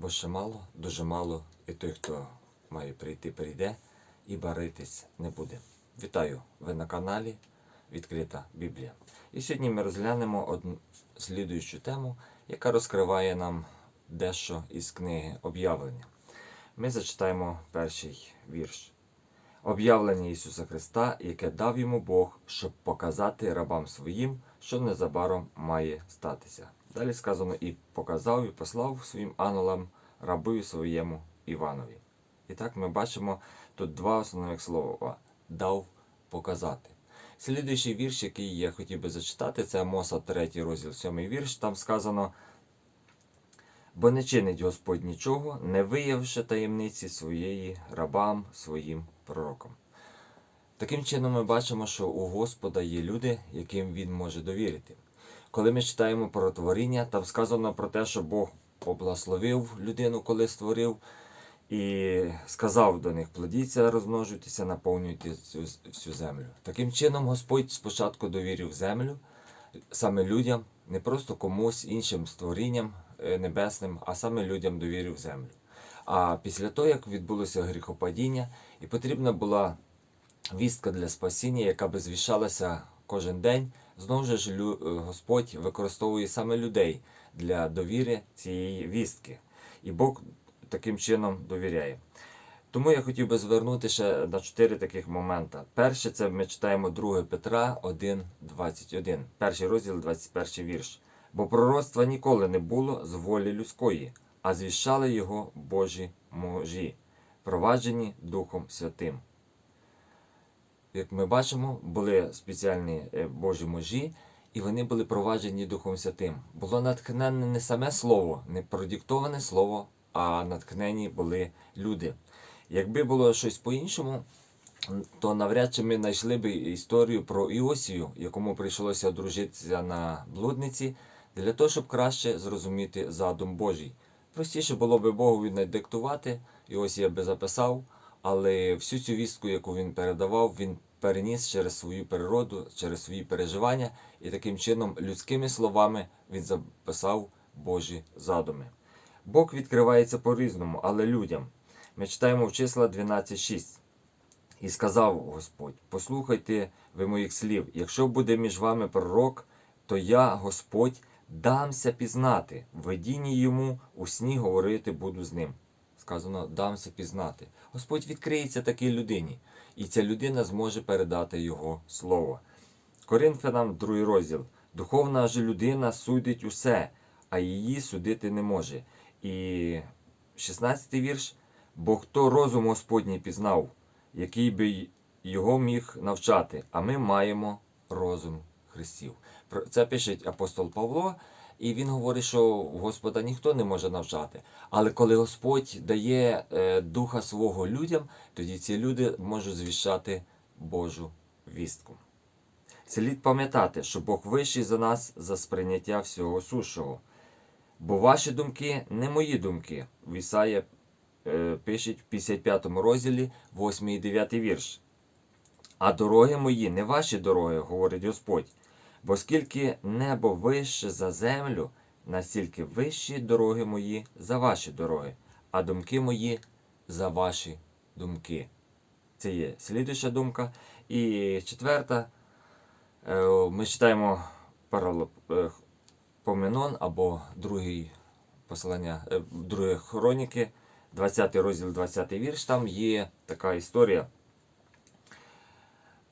бо ще мало, дуже мало, і той, хто має прийти, прийде і баритись не буде. Вітаю! Ви на каналі Відкрита Біблія. І сьогодні ми розглянемо одну слідуючу тему, яка розкриває нам дещо із книги об'явлення. Ми зачитаємо перший вірш. Об'явлення Ісуса Христа, яке дав йому Бог, щоб показати рабам своїм, що незабаром має статися. Далі сказано, і показав, і послав своїм ангелам рабою своєму Іванові. І так ми бачимо тут два основних слова дав показати. Слідуючий вірш, який я хотів би зачитати, це Амоса 3 розділ 7 вірш. Там сказано: Бо не чинить Господь нічого, не виявивши таємниці своєї рабам, своїм пророкам. Таким чином, ми бачимо, що у Господа є люди, яким він може довірити. Коли ми читаємо про творіння, там сказано про те, що Бог поблагословив людину, коли створив, і сказав до них: плодіться, розмножуйтеся, наповнюйте цю всю землю. Таким чином, Господь спочатку довірив землю саме людям, не просто комусь іншим створінням е, небесним, а саме людям довірив землю. А після того, як відбулося гріхопадіння, і потрібна була вістка для спасіння, яка би звішалася кожен день, знову ж Господь використовує саме людей для довіри цієї вістки. І Бог таким чином довіряє. Тому я хотів би звернути ще на чотири таких моменти. Перше, це ми читаємо 2 Петра 1, 21, перший розділ, 21 вірш. Бо пророцтва ніколи не було з волі людської, а звіщали його Божі мужі, проваджені Духом Святим. Як ми бачимо, були спеціальні е, Божі мужі, і вони були проваджені Духом Святим. Було натхненне не саме слово, не продиктоване слово, а натхнені були люди. Якби було щось по-іншому, то навряд чи ми знайшли б історію про Іосію, якому прийшлося одружитися на блудниці, для того, щоб краще зрозуміти задум Божий. Простіше було би Богові надиктувати, Іосія би записав, але всю цю вістку, яку він передавав, він переніс через свою природу, через свої переживання, і таким чином людськими словами він записав Божі задуми. Бог відкривається по-різному, але людям. Ми читаємо в числа 12.6. І сказав Господь: Послухайте ви моїх слів, якщо буде між вами пророк, то я, Господь, дамся пізнати, в йому у сні говорити буду з ним. Сказано, дамся пізнати. Господь відкриється такій людині, і ця людина зможе передати Його слово. Коринфянам, другий розділ. Духовна ж людина судить усе, а її судити не може. І 16 вірш. Бо хто розум Господній пізнав, який би його міг навчати, а ми маємо розум Христів. Це пише апостол Павло, і він говорить, що Господа ніхто не може навчати. Але коли Господь дає е, духа свого людям, тоді ці люди можуть звіщати Божу вістку. Слід пам'ятати, що Бог вищий за нас за сприйняття всього сущого. Бо ваші думки не мої думки. В е, пишуть в 55 розділі 8 і 9 вірш. А дороги мої не ваші дороги, говорить Господь. Бо скільки небо вище за землю, настільки вищі дороги мої за ваші дороги, а думки мої за ваші думки. Це є слідуюча думка. І четверта, е, ми читаємо паралоп- е, або другий послання, е, друге хроніки, 20 розділ, 20 вірш, там є така історія.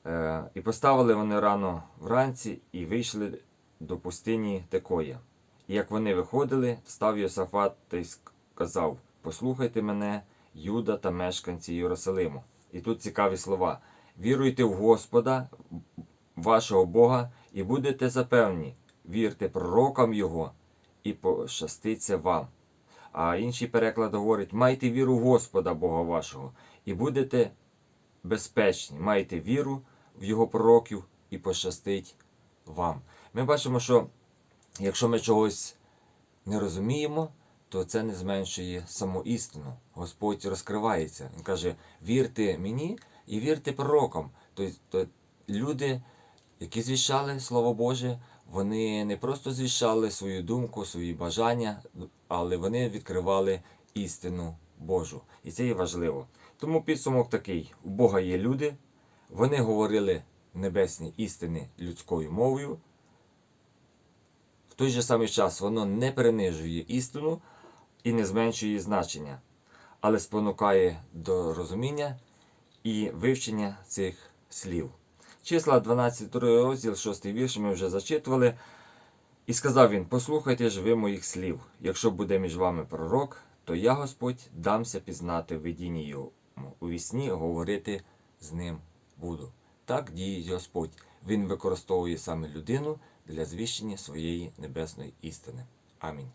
Е, І поставили вони рано вранці і вийшли до пустині Текоя. І як вони виходили, став Йосафат та й сказав: Послухайте мене, Юда та мешканці Єрусалиму. І тут цікаві слова: Віруйте в Господа, вашого Бога, і будете запевні, вірте пророкам Його, і пощаститься вам. А інший переклад говорить: майте віру в Господа Бога вашого, і будете безпечні. Майте віру в Його пророків і пощастить вам. Ми бачимо, що якщо ми чогось не розуміємо, то це не зменшує саму істину. Господь розкривається. Він каже: вірте мені і вірте пророкам. Тобто люди, які звіщали Слово Боже, вони не просто звіщали свою думку, свої бажання, але вони відкривали істину Божу. І це є важливо. Тому підсумок такий: у Бога є люди, вони говорили небесні істини людською мовою. В той же самий час воно не принижує істину і не зменшує її значення, але спонукає до розуміння і вивчення цих слів. Числа 12 розділ, 6 вірш ми вже зачитували. І сказав він: Послухайте ж ви моїх слів. Якщо буде між вами пророк, то я, Господь, дамся пізнати видінні йому. У вісні говорити з ним буду. Так діє Господь. Він використовує саме людину для звіщення своєї небесної істини. Амінь.